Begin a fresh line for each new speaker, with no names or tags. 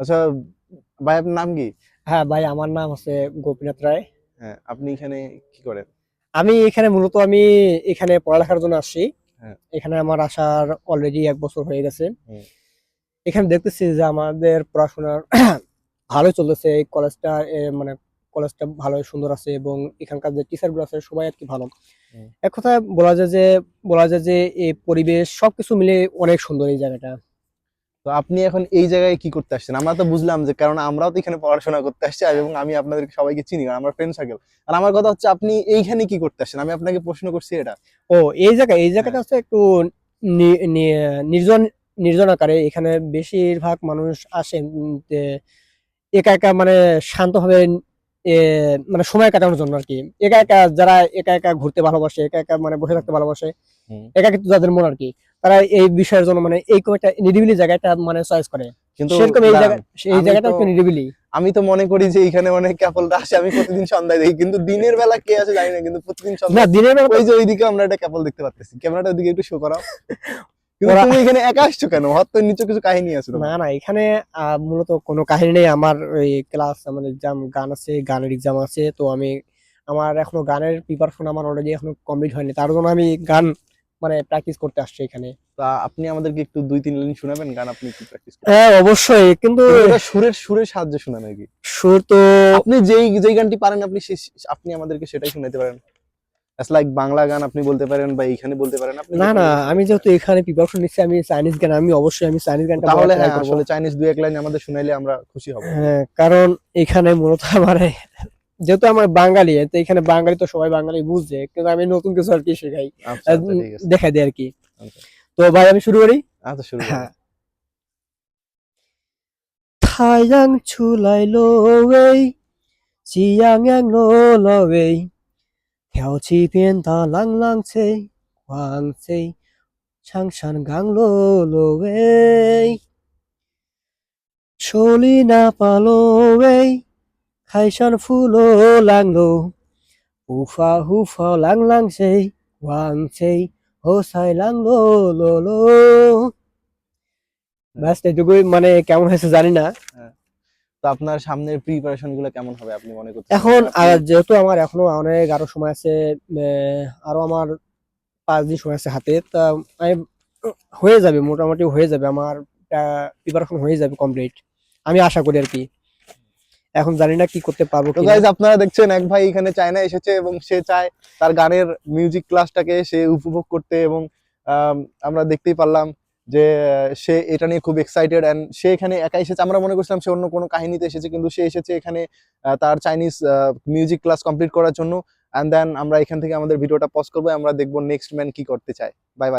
আচ্ছা ভাই আপনার নাম কি?
হ্যাঁ ভাই আমার নাম হচ্ছে গোপীনাথ রায়।
হ্যাঁ আপনি এখানে কি করেন?
আমি এখানে মূলত আমি এখানে পড়ালেখার জন্য আসছি।
হ্যাঁ।
এখানে আমার আসার অলরেডি এক বছর হয়ে গেছে। এখানে দেখতেছি যে আমাদের পড়াশোনার ভালোই চলতেছে এই কলেজটা মানে কলেজটা ভালো সুন্দর আছে এবং এখানকার যে টিচারগুলো আছে সবাই আর কি ভালো এক কথায় বলা যায় যে বলা যায় যে এই পরিবেশ সবকিছু মিলে অনেক সুন্দর এই জায়গাটা।
তো আপনি এখন এই জায়গায় কি করতে আসছেন? আমরা তো বুঝলাম যে কারণ আমরাও তো এখানে পড়াশোনা করতে আসছি এবং আমি আপনাদের সবাইকে চিনি কারণ আমার ফ্রেন্ড সার্কেল আর আমার কথা হচ্ছে আপনি এইখানে কি করতে আসছেন? আমি আপনাকে প্রশ্ন করছি এটা।
ও এই জায়গা এই জায়গাটা হচ্ছে একটু নির্জন নির্জন আকারে এখানে বেশিরভাগ মানুষ আসে উম, যে একা একা মানে শান্তভাবে মানে সময় কাটানোর জন্য আর কি। একা একা যারা একা একা ঘুরতে ভালোবাসে একা একা মানে বসে থাকতে ভালোবাসে। একা কিন্তু যাদের মন আর কি। তারা এই বিষয়ের জন্য মানে এই একটা নিরিবিলি জায়গাটা মানে চয়েস করে।
কিন্তু
সেরকম এই জায়গা এই জায়গাটা একটু নিরিবিলি।
আমি তো মনে করি যে এখানে অনেক ক্যাপলটা আসে আমি প্রতিদিন সন্ধ্যায় দেখি কিন্তু দিনের বেলা কে আসে জানি না কিন্তু প্রতিদিন
না দিনের বেলা
ওই যে ওইদিকে আমরা একটা ক্যাপল দেখতে পাচ্ছি ক্যামেরাটা ওইদিকে একটু শো করাও। কিন্তু তুমি এখানে একা আসছো কেন? হয়তো নিচে কিছু কাহিনী আছে
না না এখানে মূলত কোনো কাহিনী নেই। আমার ওই ক্লাস আমার এক্সাম গান আছে গানের এক্সাম আছে তো আমি আমার এখনও গানের প্রিপারেশন আমার অলরেডি এখনও কমপ্লিট হয়নি। তার জন্য আমি গান মানে প্র্যাকটিস করতে আসছে এখানে।
তা আপনি আমাদেরকে একটু দুই তিন লাইন শোনাবেন গান আপনি কি প্র্যাকটিস করেন।
হ্যাঁ অবশ্যই কিন্তু
এটা সুরের সুরের সাহায্যে শোনান আর কি।
সুর তো
আপনি যেই যেই গানটি পারেন আপনি আপনি আমাদেরকে সেটাই শোনাতে পারেন। লাইক বাংলা গান আপনি বলতে পারেন বা এইখানে বলতে পারেন আপনি
না না আমি যেহেতু এখানে প্রিপারেশন নিচ্ছি আমি চাইনিজ গান আমি অবশ্যই আমি চাইনিজ। গানটা
তাহলে হ্যাঁ আসলে চাইনিজ দুই এক লাইন আমাদের শুনাইলে আমরা খুশি হব।
হ্যাঁ কারণ এখানে মূলত আমার যেহেতু আমার বাঙালি এখানে বাঙালি তো সবাই বাঙালি বুঝছে কিন্তু আমি নতুন কিছু আর কি শেখাই। দেখাই দিই আর কি। তো ভাই আমি শুরু করি?
আচ্ছা শুরু
হ্যাঁ। থাইয়াং ছুলাই লো ওই চিয়াং ইয়াং লো লো ওই খেও চি পেন তা লাং লাং চে হোয়াং চে ছাং সান গাং লো লো ওই চলি না পালো ওই খাইসন ফুল লাংলো উফা হুফা লাং লাং সেই ওয়াং সেই হো সাই লাংলো লো লো। ব্যাস এটুকুই মানে কেমন হয়েছে জানি না। হ্যাঁ।
তো আপনার সামনের প্রিপারেশনগুলো কেমন হবে আপনি মনে করছেন
এখন যেহেতু আমার এখনও অনেক আরও সময় আছে আরও আমার পাঁচ দিন সময় আছে হাতে তা আমি হয়ে যাবে মোটামুটি হয়ে যাবে আমার প্রিপারেশন হয়ে যাবে কমপ্লিট আমি আশা করি আর কি। এখন জানি না কি করতে পারব
তো গাইজ আপনারা দেখছেন এক ভাই এখানে চায়না এসেছে এবং সে চায় তার গানের মিউজিক ক্লাসটাকে সে উপভোগ করতে এবং আম, আমরা দেখতেই পারলাম যে সে এটা নিয়ে খুব এক্সাইটেড এন্ড সে এখানে একা এসেছে। আমরা মনে করছিলাম সে অন্য কোনো কাহিনীতে এসেছে কিন্তু সে এসেছে এখানে তার চাইনিজ মিউজিক ক্লাস কমপ্লিট করার জন্য। এন্ড দেন আমরা এখান থেকে আমাদের ভিডিওটা পজ করব আমরা দেখব নেক্সট ম্যান কি করতে চায়। Bye bye